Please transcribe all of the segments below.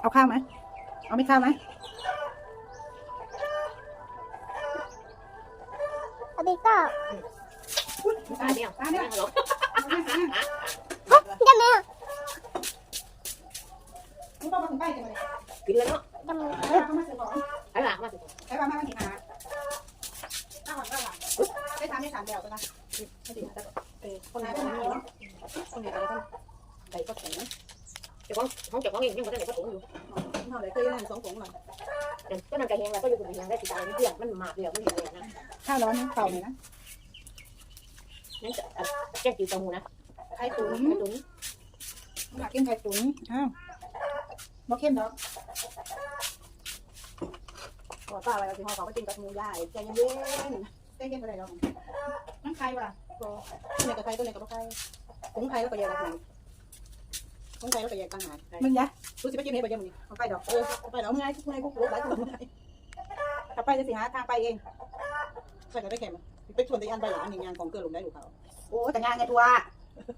เอาข้าวไหม เอาไม่ข้าวไหมอันนี้ก็ตาเดียวตาเดียวหรอจะไม่มึงต้องมาถึงใกล้กันเลยกินแล้วเนาะจะไม่เฮ้ยมาซื้อของไอ้หลังมาสิใช้บ้านมากินอาหารข้าวหวานข้าวหวานได้ทานได้สามเดียวก็ได้ไม่ถึงแต่เออคนไหนก็มีเนาะคนไหนก็ได้ใส่ก็แข็ง เจ้าของของเจ้าของเองยังไม่ได้ไหนก็ผสมอยู่เท่าไหร่เคยได้สองผงหน่อยก็นั่งกระเฮงแล้วก็อยู่กระเฮงได้ติดตามเพื่อนมันหมาดเดียวไม่มีอะไรนะข้าวร้อนเข่าเนี่ยนะนั่นจะแจ้งจิ๋วตะหูนะไข่ตุ๋นไอ้ตุ๋นอยากกินไข่ตุ๋นอ้าวบ่เข้มดอกบอกป้าไว้เราสิห่อเขาก็กินกับหมูย่าใจเย็นๆใจเย็นอะไรดอกน้ำไข่ว่ะตัวไหนกับไข่ตัวไหนกับบ่ไข่ผงไข่แล้วก็แยกต่าง หากผงไข่แล้วก็แยกต่างหากมึงยะดูสิไปกินให้ไปเยี่ยมมึงเอาไปดอกเออเอาไปดอกมึงไงมึงไงกูรู้หลายคนมึงไงกลับไปจะสิหาทางไปเองใส่กันได้แค่มั้ยไปชวนตีอันไปหลานหนึ่งงานของเกิดลงได้ดูเขาโอ้แต่งานไงทัวร์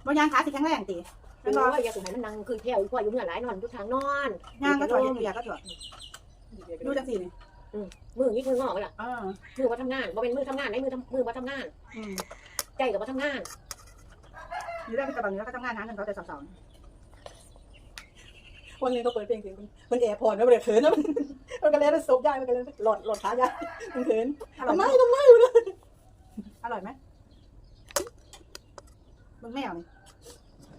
บ่ยางขาสิแข็งแรงตีคือว่าอยากให้มันนั่งคือแถวพ่ออยู่เมื่อหลายนอนทุกทางนอนยางก็ถอยเปียก็ถอยดูจังสินี่มือนี่มืองอกล่ะอ่ามือมาทำงานบ่เป็นมือทำงานไหนมือมือมาทำงานอืมใจกับมาทำงานอยู่ได้เป็นกระบังแล้วก็ทำงานหาเงินเขาแต่สาวๆ วันนึงก็เปิดเพลงเสียงมันแอบพรนะมันเขินนะมันมันก็เลยได้ซบยายมันก็เลยหลอดหลอดขายายมันเขินทำไมทำไมอยู่เลยอร่อยไหมมึงแมวนี่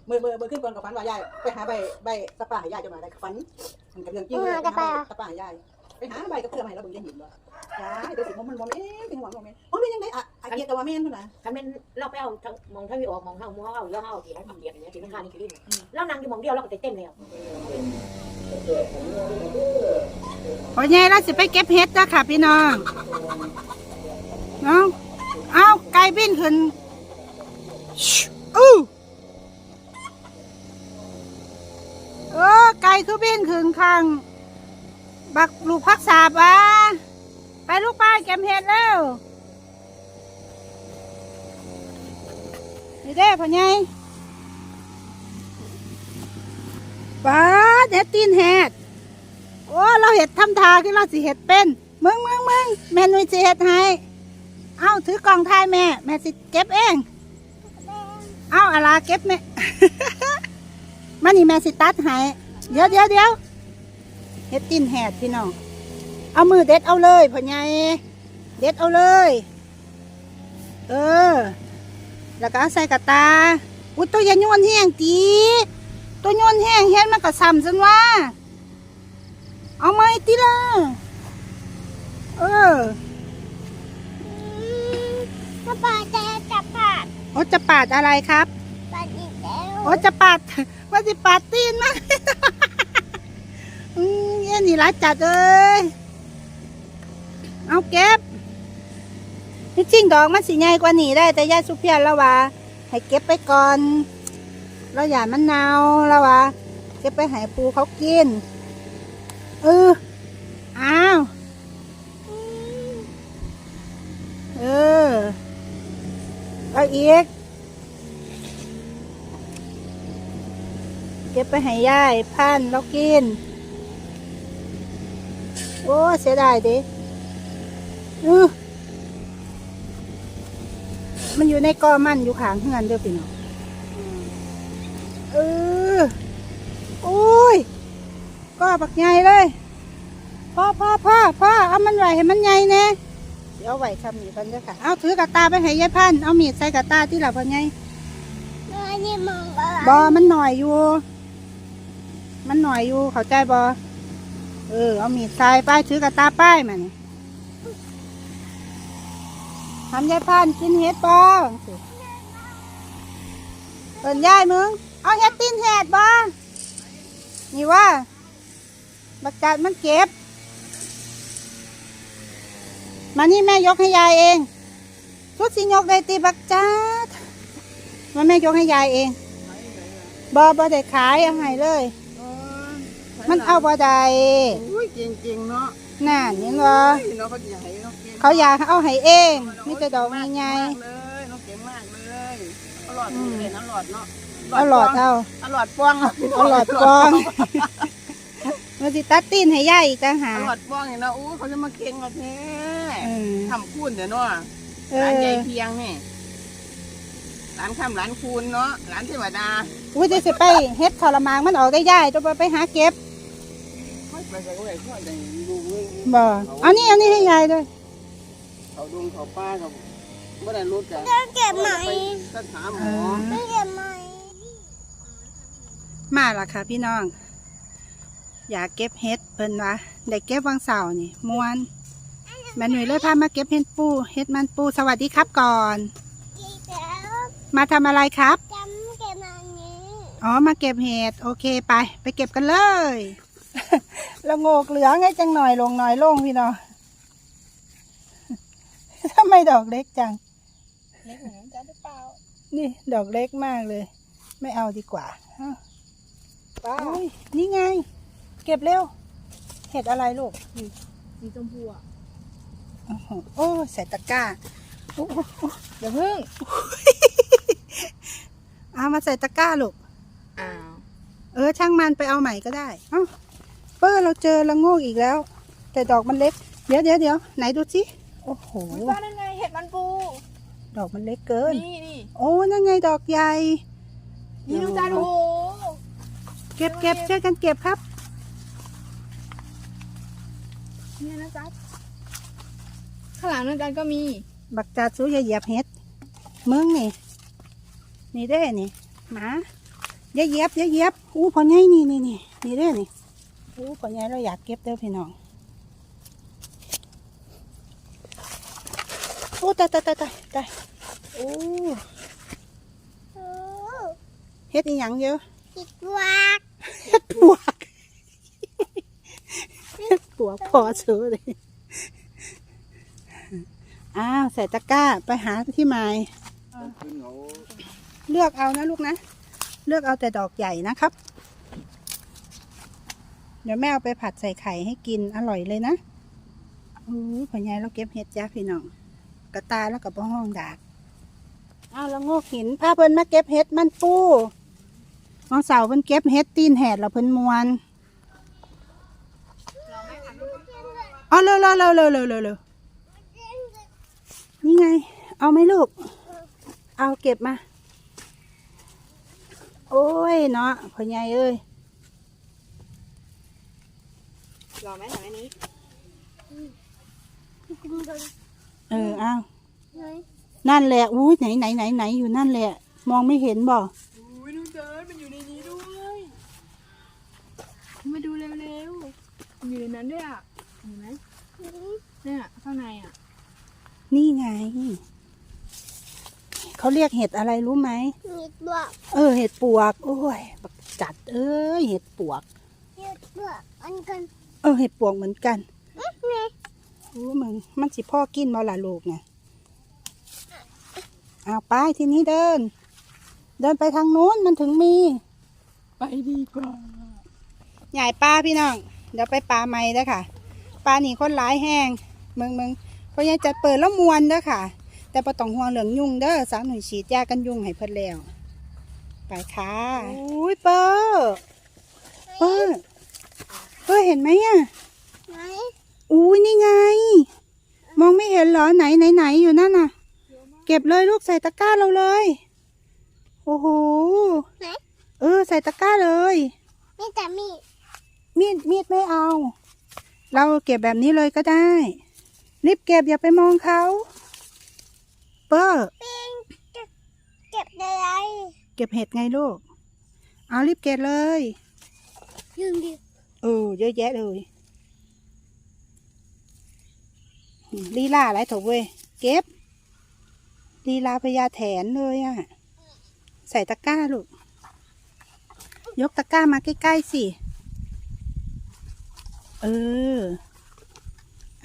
มือมือมือขึ้นก่อนกับฟันว่ายายไปหาใบใบสปาให้ยายจะมาได้ฟันมันกับเรื่องจริงเลยสปาให้ยาย ไปหาใบกับเพื่อให้เราเบิ่งจะเห็นว่ายายตัวสิมันโมเมนต์เป็นหวังโมเมนต์โมเมนต์ยังไงอะอาเกียกับว่าแม่นพุ่นนะถ้าเป็นเราไปเอามองถ้าวิออกมองเท้ามองเอาแล้วเอาที่ให้ทำเดียบอย่างเงี้ยที่มันทานนี่คือแล้วนั่งอยู่มองเดียวเราก็เต้นแล้วพอใหญ่เราสิไปเก็บเห็ดจ้ะค่ะพี่น้องน้องเอาไก่บินขึ้นชิอู้เออไก่คือบินขึ้นข้าง บักลูกพักษาบอะไปลูกป้าเก็บเห็ดแล้วนี่เด้พ่อใหญ่ป้าเห็ดตีนเห็ดโอ้เราเห็ดทำทาคือเราสิเห็ดเป็นมึงมึงมึงแม่นุ้ยสิเห็ดให้เอ้าถือกล่องทายแม่ แม่สิเก็บเองเอ้าอะไรเก็บแม่มานี่แม่สิตัดให้เดี๋ยวเดี๋ยวเดี๋ยว เห็ดตีนแหดพี่น้อง เอามือเด็ดเอาเลยพ่อใหญ่เด็ดเอาเลย เออ แล้วก็เอาใส่กระตา อุ้ยตัวอยาโยนแห้งตีตัวโยนแห้งเห็นมันก็ซ้ำจนว่า เอาไหมติล่ะเออก็ปาจะจับผัดโอ้จะปาดอะไรครับ ปาดีแล้วโอ้จะปาดว่าจะปาดตีนมั้ง อืมเย็นนี่ร้ายจัดเลยเอาเก็บที่จริงดอกมันสีใหญ่กว่านี้ได้ แต่ยายสุเพียนแล้วว่าให้เก็บไปก่อนเราอย่ามันนาวแล้วว่าเก็บไปให้ปูเขากินเอออ้าวเออเอาอีกเก็บไปให้ยายพันแล้วกิน โอ้เสียดายดิเออมันอยู่ในกอมันอยู่ขางเฮือนเด้อพี่น้องเออโอ้ยก็บักใหญ่เลยพ่อพ่อพ่อพ่อเอามันไหวให้มันใหญ่แน่เดี๋ยวไหวคำนี้กันเด้อค่ะ เอาถือกระตาไปให้ยายพันเอามีดใส่กระตาที่หลับพ่อใหญ่อันนี้มองก็บอมันหน่อยอยู่ มันหน่อยอยู่เข้าใจบอ เออ เอามีดทรายป้ายถือกระตาป้ายมานี่ทำยายพานกินเห็ดบอเปิ่นยายมึง เอาเห็ดตีนเห็ดบอนี่ว่า บักจัดมันเก็บ มานี่แม่ยกให้ยายเองชุดสิยกได้ตีบักจัดมาแม่ยกให้ยายเองบอบอได้ขายเอาให้เลย มันเอาบอได้อุ้ยเก่งๆเนาะน่นเห็นบ่เฮ้ยเนาะเขาอยากให้เนาะเก่งเขาอยากเอาให้เองมีแต่ดอกใหญ่มากเลยเนาะเก่งมากเลยเอาหลอดนี่เลยนะหลอดเนาะๆเอาหลอดเอาเอาหลอดป้องเอาหลอดกองมาสิตัดตีนให้ยายอีกต่างหาตกลอดบ้องเนี่ยนะอู้เขาจะมาเก่งมาแท้เออทำคูณเดี๋ยวเนาะเอร้านใหญ่อเพียงนี่ร้านคำร้านคูณเนาะร้านเทวดาอุ้ยจะสิไปเฮ็ดทรมานมันออกได้ยายตัวไปหาเก็บ บ่เอานี่เอานี่ให้ยายด้วยเขาดุงเขาป้าเขาไม่ได้รู้จักเก็บไหมไปถามหมเอออเก็บไหมมาและค่ะพี่น้อง อยากเก็บเฮ็ดเพิ่นวะได้เก็บวังเสาร์นี่มวนแม่หนุ่ยเลยพามาเก็บเฮ็ดปูเฮ็ดมันปูสวัสดีครับก่อนอีกแล้วมาทำอะไรครับจำเก็บอันนี้อ๋อมาเก็บเห็ดโอเคไป ไปเก็บกันเลย ละโงกเหลืองไงจังหน่อยลงหน่อยลงพี่น้องทำไมดอกเล็กจัง เล็กเหมือนกันหรือเปล่า นี่ดอกเล็กมากเลย ไม่เอาดีกว่าอ้าวโอ้ยนี่ไง เก็บเร็ว เห็ดอะไรลูกสีชมพูอะโอ้โหโอ้ใส่ตะกร้าโอ้โหอย่าเพิ่งเอามาใส่ตะกร้าลูกอ้าวเออช่างมันไปเอาใหม่ก็ได้เอ้า เปอร์เราเจอละโงกอีกแล้ว แต่ดอกมันเล็ก เดี๋ยวเดี๋ยวเดี๋ยวไหนดูสิโอ้โหว่านั่นไงเห็ดมันปูดอกมันเล็กเกิน นี่นี่โอ้นั่นไงดอกใหญ่นี่ดูจานโอ้โหเก็บเก็บช่วยกันเก็บครับเนี่ยนะจ๊ะข้างหลังนั่นจานก็มี บักจาซูอย่าเหยียบเห็ดมึงนี่ นี่เด้นี่หมาอย่าเหยียบอย่าเหยียบอู้พอใหญ่นี่นี่นี่นี่เด้นี่ อู้พอใหญ่เราอยากเก็บเด้อพี่น้องโอ้ตายตายตายตายตายโอ้เฮ็ดอีหยังเยอะติดวักเฮ็ดปวกเฮ็ดปวกพอเสือเลยอ้าวใส่ตะกร้าไปหาที่ไม้ขึ้นเขาเลือกเอานะลูกนะ เลือกเอาแต่ดอกใหญ่นะครับ เดี๋ยวแม่เอาไปผัดใส่ไข่ให้กินอร่อยเลยนะโอ้ยพ่อใหญ่เราเก็บเห็ดจ้าพี่น้องกระตาแล้วกับห้องดากเอาแล้วโงกหินพาเพิ่นมาเก็บเห็ดมันปูมองเสาร์เพิ่นเก็บเห็ดตีนแหดแล้วเพิ่นมวนเอาเร็วเร็วเร็วเร็วเร็วเร็วเร็วนี่ไง เอาไหมลูก เอาเก็บมา โอ้ยเนาะพ่อใหญ่เอ้ย ร อไหมหลังอันนี้เออเอานั่นแหละอุ้ยไหนไหนไหนไหนอยู่นั่นแหละ มองไม่เห็นบ่อุ้ยน้องเจินมันอยู่ในนี้ด้วยมาดูเร็วๆอยู่ในนั้นด้วยอะเห็นไหมเนี่ยข้างในอะ นี่ไงเขาเรียกเห็ดอะไรรู้ไหมมีบวกเออเห็ดปวกโอ้ยบักจัด เอ้ยเห็ดปวกมีบวกอันกัน เออเห็ดปวกเหมือนกันไงโอ้มึงมันสิพ่อกินบ่ล่ะลูกไงเอาไปทีนี้เดิน เดินไปทางนู้นมันถึงมี ไปดีกว่าใหญ่ปลาพี่น้อง เดี๋ยวไปปลาใหม่เด้อค่ะปลาหนีคนหลายแห้งมึงมึงเพราะยังจัดเปิดแล้วมวนเด้อค่ะ แต่ปต้องห่วงเหลืองยุงเด้อสาวหนุ่ยฉีดยากันยุงให้เพิ่นแล้ว ไปค่ะอุ้ยเปอร์เปอร์เป อร์เห็นไหมอะไหนอุ้ยนี่ไง มองไม่เห็นเหรอไหนไหนไหนอยู่นั่นน่ะ เก็บเลยลูกใส่ตะกร้าเราเลย โอ้โหไหนเออ ใส่ตะกร้าเลยมีแต่มีมีดมีดไม่เอา เราเก็บแบบนี้เลยก็ได้รีบเก็บอย่าไปมองเขาเปอร์ปิ้งเก็บอะไรเก็บเห็ดไงลูกเอารีบเก็บเลย ยืมดิ เออเยอะแยะเลยลีลาอะไรถูกเว้ยเก็บลีลาพญาแถนเลยอะใส่ตะกร้าลูก ยกตะกร้ามาใกล้ๆสิ เออ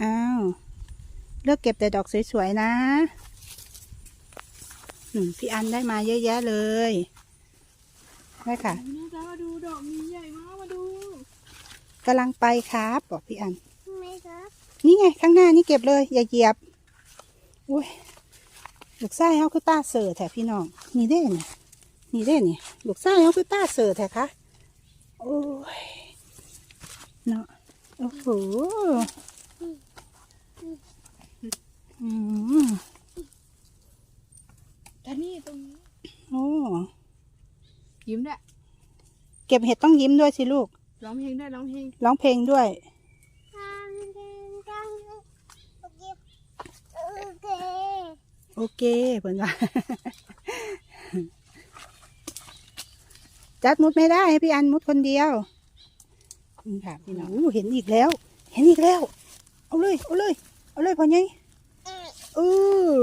อ้าว เลือกเก็บแต่ดอกสวยๆนะพี่อันได้มาเยอะแยะเลยได้ค่ะนี่จ้าดูดอกมีใหญ่ กมาดูกำลังไปครับ บอกพี่อัน ไม่ครับ นี่ไง ข้างหน้านี่เก็บเลย อย่าเหยียบ อุ้ยลูกไส้เขาคือตาเสือแถพี่น้อง นี่เด้นี่นี่เด้นี่ลูกไส้เขาคือตาเสือแถคะโอ้ยเนาะโอ้โหอืมแต่นี่ตรงนี้โอ้ยิ้มด้วยเก็บเห็ดต้องยิ้มด้วยสิลูก ร้องเพลงได้วยร้องเพลงร้องเพลงด้วย โอเคเพิ่อนว่าจัดมุดไม่ได้ให้พี่อันมุดคนเดียวนี่ค่ะพี่น้องเห็นอีกแล้ว เห็นอีกแล้ว เอาเลย เอาเลย เอาเลยพ่อใหญ่เออ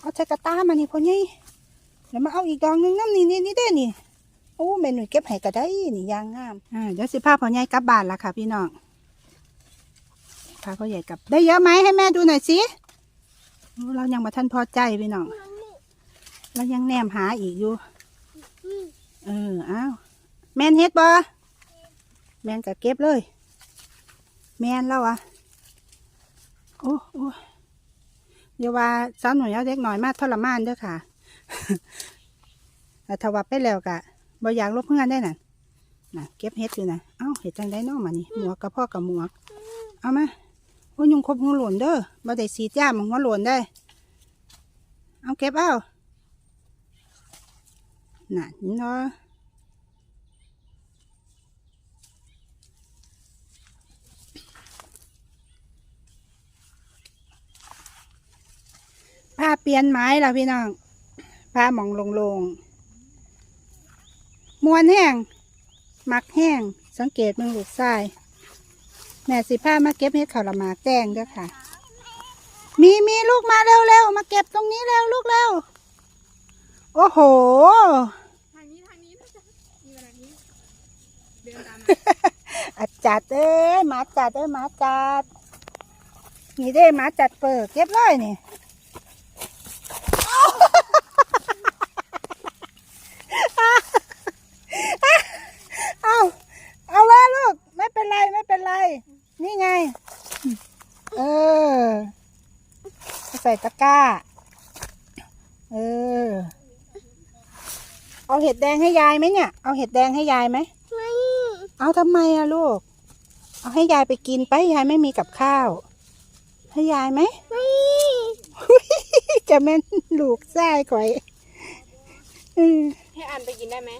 เอาใช้กระตามานี่พ่อใหญ่เดี๋ยวมาเอาอีกดอกหนึงน้ำนี่นี่นี่เด้นี่ โอ้แม่หนุ่ยเก็บให้ก็ได้นี่ยางงามอ่าเดี๋ยวสิพาพ่อใหญ่กลับบ้านละค่ะ พี่น้องพาพ่อใหญ่กลับ ได้เยอะไหมให้แม่ดูหน่อยสิเรายังมาท่านพอใจพี่น้องเรายังแนมหาอีกอยู่เอออ้าวแมนเฮ็ดบ่แมนก็เก็บเลย แมนแล้วอะโอ้โอ้เดี๋ยวว่าสาวหน่อยเอาเด็กหน่อยมาทรมานเด้อค่ะแต่ถ้าว่าไปแล้วกะ บ่อยากลบเพื่อนได้น่ะน่ะ เก็บเฮ็ดอยู่น่ะเอ้าเฮ็ดจังได้เนอกมานี่หมวกกับพ่อกับหมวก เอามาโอ้ยุงครบหัวหลนเด้อบ่ได้สีดยามันหัวหลนได้ เอาเก็บเอาน่ะนี่เนาะผ้าเปลี่ยนไม้แล้วพี่น้องผ้าหมองลงลงๆ มวนแห้งมักแห้ง สังเกตมืองลูกทราย แม่สิผ้ามาเก็บเห็ดข้าวละหมากแดงเด้อค่ะ มีมีลูกมาเร็วๆมาเก็บตรงนี้เร็วลูกเร็ว โอ้โห ทางนี้ทางนี้นะจ๊ะมีเวลานี้ เดินตามมาอาจัดเอ้ยหมาจัดเอ้ยหมาจัด นี่เด้หมาจัดเปิดเก็บเลยนี่ เอาเอาเลยลูก ไม่เป็นไรไม่เป็นไร นี่ไง เออ ใส่ตะกร้า เออ เอาเห็ดแดงให้ยายไหมเนี่ย เอาเห็ดแดงให้ยายไหมเอาทำไมอะลูก เอาให้ยายไปกินไปยายไม่มีกับข้าว ให้ยายไหม ไม่จะแม่นลูกไส้ก่อยอืมให้อันไปกินได้ไหม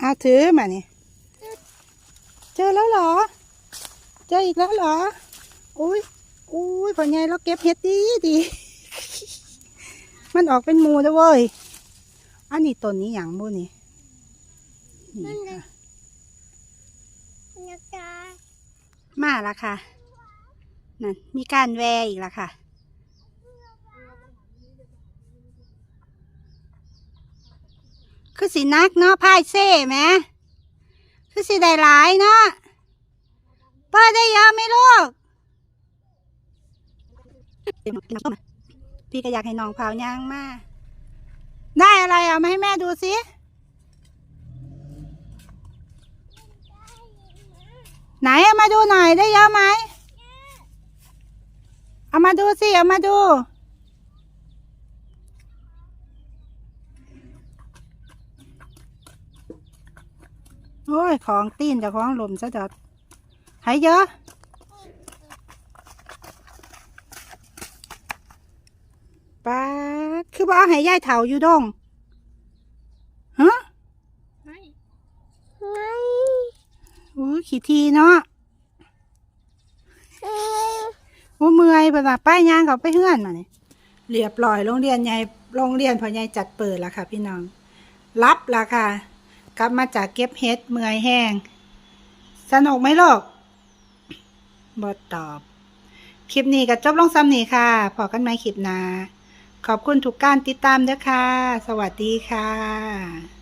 เอาถือมานี่เจอแล้วเหรอ เจออีกแล้วเหรอ อุ้ย อุ้ยพ่อใหญ่เราเก็บเห็ดดีดีมันออกเป็นหมูด้วยเว้ย อันนี้ต้นนี้อย่างบุนี่นี่ค่ะมาละค่ะ นั่น มีการแวอีกละค่ะ คือสีนักเนาะพายเซ่ไหม คือสีได้หลายเนาะเปิดได้เยอะไหมลูก พี่ก็อยากให้น้องเผาย่างมา ได้อะไรเอามาให้แม่ดูสิไหนเอามาดูหน่อยได้เยอะไหมเอามาดูสิ เอามาดู โอ้ย ของตีนจะของหลมซะจอดหายเยอะ ป้าดคือบ่เอาให้ยายเถาอยู่ดงฮะไม่อู้ขี้ทีเนาะว่าเมื่อยเพิ่นว่าป้ายยางเขาไปเฮือนมาเนี่ยเรียบร้อยโรงเรียนใหญ่โรงเรียนพ่อใหญ่จัดเปิดแล้วค่ะ พี่น้อง รับแล้วค่ะ กลับมาจากเก็บเฮ็ดเมื่อยแห้ง สนุกไหมลูกบอตอบ คลิปนี้ก็จบลงซ้ำนี้ค่ะ พอกันไหมคลิปหน้า ขอบคุณทุกการติดตามนะคะ สวัสดีค่ะ